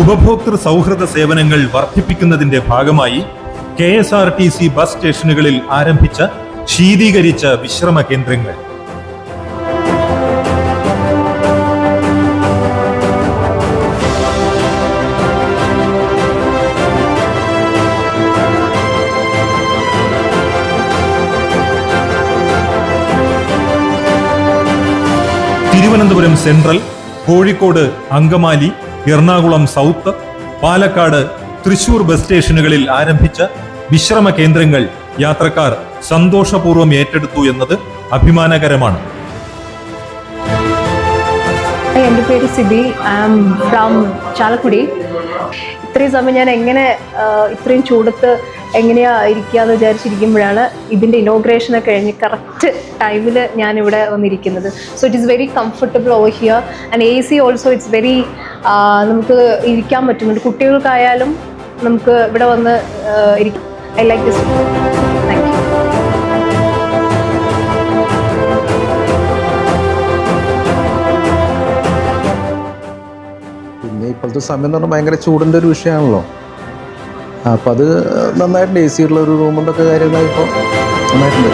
ഉപഭോക്തൃ സൗഹൃദ സേവനങ്ങൾ വർദ്ധിപ്പിക്കുന്നതിന്റെ ഭാഗമായി K S R T C bus സ്റ്റേഷനുകളിൽ ആരംഭിച്ച ശീതീകരിച്ച വിശ്രമ കേന്ദ്രങ്ങൾ. Thiruvananthapuram central Kozhikode Angamaly Ernakulam south Palakkad Thrissur bus സ്റ്റേഷനുകളിൽ ആരംഭിച്ച വിശ്രമ കേന്ദ്രങ്ങൾ യാത്രക്കാർ സന്തോഷപൂർവം ഏറ്റെടുത്തു എന്നത് അഭിമാനകരമാണ്. എന്റെ പേര് Sibi. I am from Chalakudy. ഇത്രയും സമയം ഞാൻ എങ്ങനെ ഇത്രയും ചൂടത്ത് എങ്ങനെയാ ഇരിക്കുകയെന്ന് വിചാരിച്ചിരിക്കുമ്പോഴാണ് ഇതിന്റെ ഇനോഗ്രേഷൻ ഒക്കെ കഴിഞ്ഞ് കറക്റ്റ് ടൈമിൽ ഞാൻ ഇവിടെ വന്നിരിക്കുന്നത്. So it is very comfortable over here and A C also it's very നമുക്ക് ഇരിക്കാൻ പറ്റുന്നുണ്ട് കുട്ടികൾക്കായാലും നമുക്ക് ഇവിടെ വന്ന് I like this thank you പിന്നെ ഇപ്പോഴത്തെ സമയം എന്ന് പറഞ്ഞാൽ ഭയങ്കര ചൂടിന്റെ ഒരു വിഷയമാണല്ലോ. അപ്പം അത് നന്നായിട്ടുണ്ട് എ സി ഉള്ള ഒരു റൂമിന്റെ ഒക്കെ കാര്യങ്ങളായി ഇപ്പോൾ നന്നായിട്ടുണ്ട്.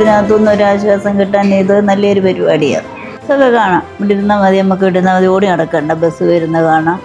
ചൂടിനകത്തുനിന്ന് ഒരു ആശ്വാസം കിട്ടാൻ ഇത് നല്ലൊരു പരിപാടിയാണ്. ഇതൊക്കെ കാണാം. ഇവിടെ ഇരുന്നാൽ മതി നമുക്ക് ഇടുന്നാൽ മതി. ഓടി നടക്കണ്ട. ബസ് വരുന്ന കാണാം.